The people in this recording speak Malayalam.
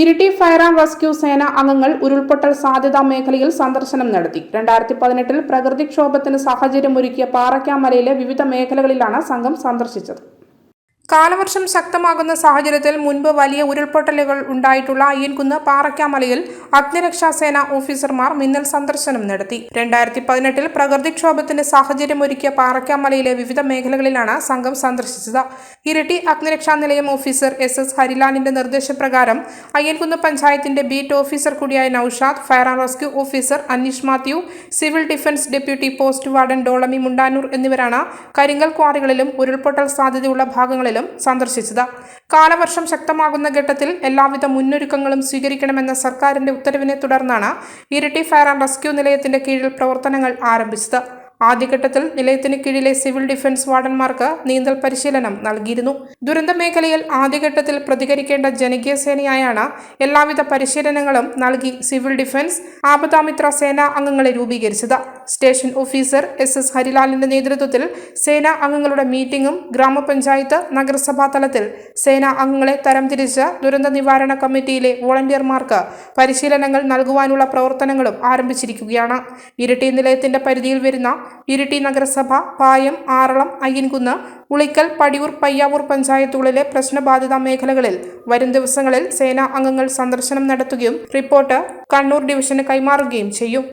ഇരിട്ടി ഫയർ ആൻഡ് റെസ്ക്യൂ സേന അംഗങ്ങൾ ഉരുൾപൊട്ടൽ സാധ്യതാ മേഖലയിൽ സന്ദർശനം നടത്തി. രണ്ടായിരത്തി പതിനെട്ടിൽ പ്രകൃതിക്ഷോഭത്തിന് സാഹചര്യമൊരുക്കിയ പാറയ്ക്കാമലയിലെ വിവിധ മേഖലകളിലാണ് സംഘം സന്ദർശിച്ചത്. കാലവർഷം ശക്തമാകുന്ന സാഹചര്യത്തിൽ മുൻപ് വലിയ ഉരുൾപൊട്ടലുകൾ ഉണ്ടായിട്ടുള്ള അയ്യൻകുന്ന് പാറയ്ക്കാമലയിൽ അഗ്നിരക്ഷാസേന ഓഫീസർമാർ മിന്നൽ സന്ദർശനം നടത്തി. രണ്ടായിരത്തി പതിനെട്ടിൽ പ്രകൃതിക്ഷോഭത്തിന്റെ സാഹചര്യമൊരുക്കിയ പാറയ്ക്കാമലയിലെ വിവിധ മേഖലകളിലാണ് സംഘം സന്ദർശിച്ചത്. ഇരട്ടി അഗ്നിരക്ഷാ നിലയം ഓഫീസർ എസ് എസ് ഹരിലാലിന്റെ നിർദ്ദേശപ്രകാരം അയ്യൻകുന്ന് പഞ്ചായത്തിന്റെ ബീറ്റ് ഓഫീസർ കൂടിയായ Naushad fire and rescue officer Aneesh Mathew civil defence deputy post warden Dolami Mundanoor എന്നിവരാണ് കരിങ്കൽ ക്വാറികളിലും ഉരുൾപൊട്ടൽ സാധ്യതയുള്ള ഭാഗങ്ങളിലും സന്ദർശിച്ചത്. കാലവർഷം ശക്തമാകുന്ന ഘട്ടത്തിൽ എല്ലാവിധ മുന്നൊരുക്കങ്ങളും സ്വീകരിക്കണമെന്ന സർക്കാരിന്റെ ഉത്തരവിനെ തുടർന്നാണ് ഇരട്ടി ഫയർ ആൻഡ് റെസ്ക്യൂ നിലയത്തിന്റെ കീഴിൽ പ്രവർത്തനങ്ങൾ ആരംഭിച്ചത്. ആദ്യഘട്ടത്തിൽ നിലയത്തിന് കീഴിലെ സിവിൽ ഡിഫൻസ് വാർഡന്മാർക്ക് നീന്തൽ പരിശീലനം നൽകിയിരുന്നു. ദുരന്ത മേഖലയിൽ ആദ്യഘട്ടത്തിൽ പ്രതികരിക്കേണ്ട ജനകീയ സേനയായാണ് എല്ലാവിധ പരിശീലനങ്ങളും നൽകി സിവിൽ ഡിഫൻസ് ആപദാമിത്ര സേനാ അംഗങ്ങളെ രൂപീകരിച്ചത്. സ്റ്റേഷൻ ഓഫീസർ എസ് എസ് ഹരിലാലിന്റെ നേതൃത്വത്തിൽ സേനാ അംഗങ്ങളുടെ മീറ്റിംഗും ഗ്രാമപഞ്ചായത്ത് നഗരസഭാ തലത്തിൽ സേനാ അംഗങ്ങളെ തരംതിരിച്ച് ദുരന്ത നിവാരണ കമ്മിറ്റിയിലെ വോളണ്ടിയർമാർക്ക് പരിശീലനങ്ങൾ നൽകുവാനുള്ള പ്രവർത്തനങ്ങളും ആരംഭിച്ചിരിക്കുകയാണ്. ഇരിട്ടി നിലയത്തിന്റെ പരിധിയിൽ വരുന്ന ഇരിട്ടി നഗരസഭ പായം ആറളം അയ്യൻകുന്ന് ഉളിക്കൽ പടിയൂർ പയ്യാവൂർ പഞ്ചായത്തുകളിലെ പ്രശ്നബാധിത മേഖലകളിൽ വരും ദിവസങ്ങളിൽ സേനാ അംഗങ്ങൾ സന്ദർശനം നടത്തുകയും റിപ്പോർട്ട് കണ്ണൂർ ഡിവിഷന് കൈമാറുകയും ചെയ്യും.